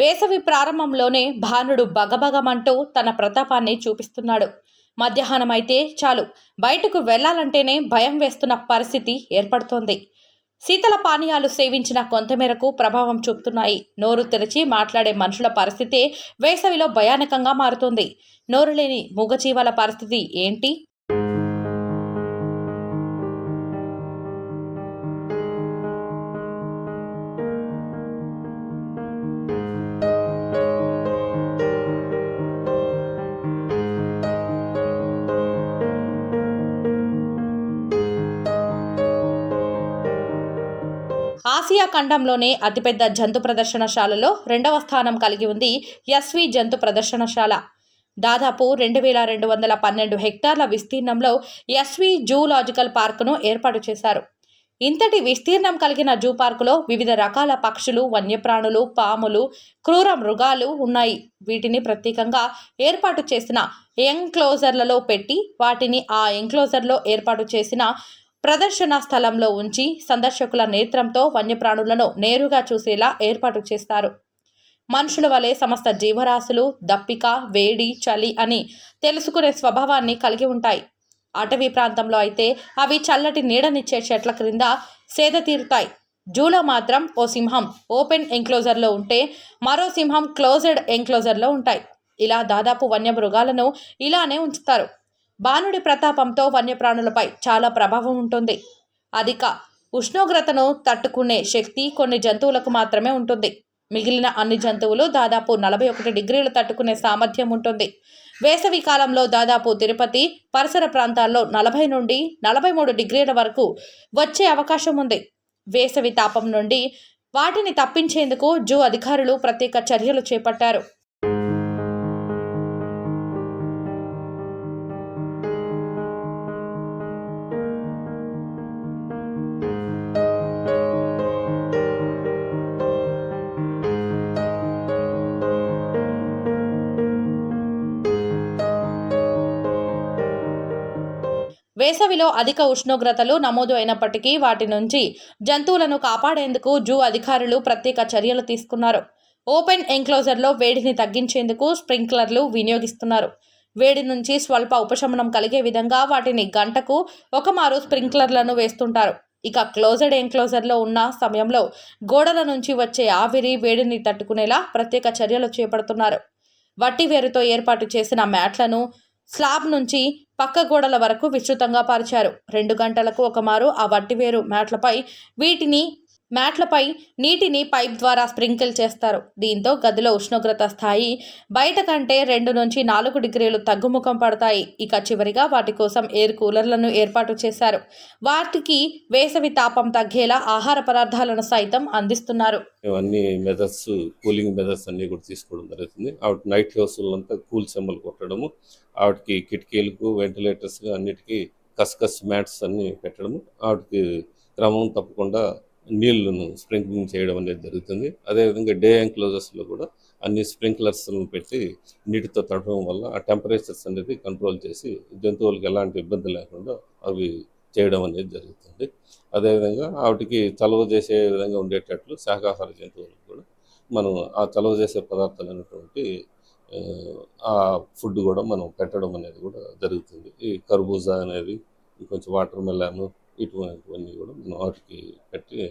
వేసవి ప్రారంభంలోనే భానుడు బగబగమంటూ తన ప్రతాపాన్ని చూపిస్తున్నాడు. మధ్యాహ్నం అయితే చాలు బయటకు వెళ్ళాలంటేనే భయం వేస్తున్న పరిస్థితి ఏర్పడుతోంది. శీతల పానీయాలు సేవించిన కొంతమేరకు ప్రభావం చూపుతున్నాయి. నోరు తెరిచి మాట్లాడే మనుషుల పరిస్థితే వేసవిలో భయానకంగా మారుతుంది. నోరు లేని మూగజీవాల పరిస్థితి ఏంటి? ఆసియా ఖండంలోనే అతిపెద్ద జంతు ప్రదర్శనశాలలో రెండవ స్థానం కలిగి ఉంది ఎస్వి జంతు ప్రదర్శనశాల. దాదాపు రెండు వేల రెండు వందల పన్నెండు హెక్టార్ల విస్తీర్ణంలో ఎస్వి జూలాజికల్ పార్కును ఏర్పాటు చేశారు. ఇంతటి విస్తీర్ణం కలిగిన జూ పార్కులో వివిధ రకాల పక్షులు వన్యప్రాణులు పాములు క్రూర మృగాలు ఉన్నాయి. వీటిని ప్రత్యేకంగా ఏర్పాటు చేసిన ఎంక్లోజర్లలో పెట్టి వాటిని ఆ ఎంక్లోజర్లో ఏర్పాటు చేసిన ప్రదర్శన స్థలంలో ఉంచి సందర్శకుల నేత్రంతో వన్యప్రాణులను నేరుగా చూసేలా ఏర్పాటు చేస్తారు. మనుషుల వలె సమస్త జీవరాశులు దప్పిక వేడి చలి అని తెలుసుకునే స్వభావాన్ని కలిగి ఉంటాయి. అటవీ ప్రాంతంలో అయితే అవి చల్లటి నీడనిచ్చే చెట్ల క్రింద సేద తీరుతాయి. జూలో మాత్రం ఓ సింహం ఓపెన్ ఎంక్లోజర్లో ఉంటే మరో సింహం క్లోజ్డ్ ఎంక్లోజర్లో ఉంటాయి. ఇలా దాదాపు వన్యమృగాలను ఇలానే ఉంచుతారు. బాణుడి ప్రతాపంతో వన్యప్రాణులపై చాలా ప్రభావం ఉంటుంది. అధిక ఉష్ణోగ్రతను తట్టుకునే శక్తి కొన్ని జంతువులకు మాత్రమే ఉంటుంది. మిగిలిన అన్ని జంతువులు దాదాపు నలభై ఒకటి డిగ్రీలు తట్టుకునే సామర్థ్యం ఉంటుంది. వేసవి కాలంలో దాదాపు తిరుపతి పరిసర ప్రాంతాల్లో నలభై నుండి నలభై మూడు డిగ్రీల వరకు వచ్చే అవకాశం ఉంది. వేసవి తాపం నుండి వాటిని తప్పించేందుకు జూ అధికారులు ప్రత్యేక చర్యలు చేపట్టారు. వేసవిలో అధిక ఉష్ణోగ్రతలు నమోదు అయినప్పటికీ వాటి నుంచి జంతువులను కాపాడేందుకు జూ అధికారులు ప్రత్యేక చర్యలు తీసుకున్నారు. ఓపెన్ ఎంక్లోజర్లో వేడిని తగ్గించేందుకు స్ప్రింక్లర్లు వినియోగిస్తున్నారు. వేడి నుంచి స్వల్ప ఉపశమనం కలిగే విధంగా వాటిని గంటకు ఒకమారు స్ప్రింక్లర్లను వేస్తుంటారు. ఇక క్లోజెడ్ ఎంక్లోజర్లో ఉన్న సమయంలో గోడల నుంచి వచ్చే ఆవిరి వేడిని తట్టుకునేలా ప్రత్యేక చర్యలు చేపడుతున్నారు. వట్టి వేరుతో ఏర్పాటు చేసిన మ్యాట్లను స్లాబ్ నుంచి పక్క గోడల వరకు విస్తృతంగా పరిచారు. రెండు గంటలకు ఒకమారు ఆ వట్టివేరు మ్యాట్లపై వీటిని మ్యాట్లపై నీటిని పైప్ ద్వారా స్ప్రింకిల్ చేస్తారు. దీంతో గదిలో ఉష్ణోగ్రత స్థాయి బయట కంటే రెండు నుంచి నాలుగు డిగ్రీలు తగ్గుముఖం పడతాయి. ఇక చివరిగా వాటి కోసం ఎయిర్ కూలర్లను ఏర్పాటు చేశారు. వాటికి వేసవి తాపం తగ్గేలా ఆహార పదార్థాలను సైతం అందిస్తున్నారు. ఇవన్నీ మెథడ్స్ కూలింగ్ మెథడ్స్ అన్ని కూడా తీసుకోవడం జరుగుతుంది. ఆవిడ నైట్ హౌస్లంతా కూల్ చెమ్మలు కొట్టడము ఆవిడకి కిటికీలకు వెంటిలేటర్స్ అన్నిటికీ కస్కస్ మ్యాట్స్ అన్ని పెట్టడము ఆవిడకి క్రమం తప్పకుండా నీళ్ళను స్ప్రింక్లింగ్ చేయడం అనేది జరుగుతుంది. అదేవిధంగా డే ఎంక్లోజర్స్లో కూడా అన్ని స్ప్రింక్లర్స్ను పెట్టి నీటితో తడవడం వల్ల ఆ టెంపరేచర్స్ అనేది కంట్రోల్ చేసి జంతువులకు ఎలాంటి ఇబ్బంది లేకుండా అవి చేయడం అనేది జరుగుతుంది. అదేవిధంగా వాటికి చలవ చేసే విధంగా ఉండేటట్లు శాకాహార జంతువులకు కూడా మనం ఆ చలవ చేసే పదార్థాలు అనేటువంటి ఆ ఫుడ్ కూడా మనం పెట్టడం అనేది కూడా జరుగుతుంది. ఈ కర్బూజా అనేది కొంచెం వాటర్ మెలాను ఇటువంటివన్నీ కూడా మనం వాటికి పెట్టి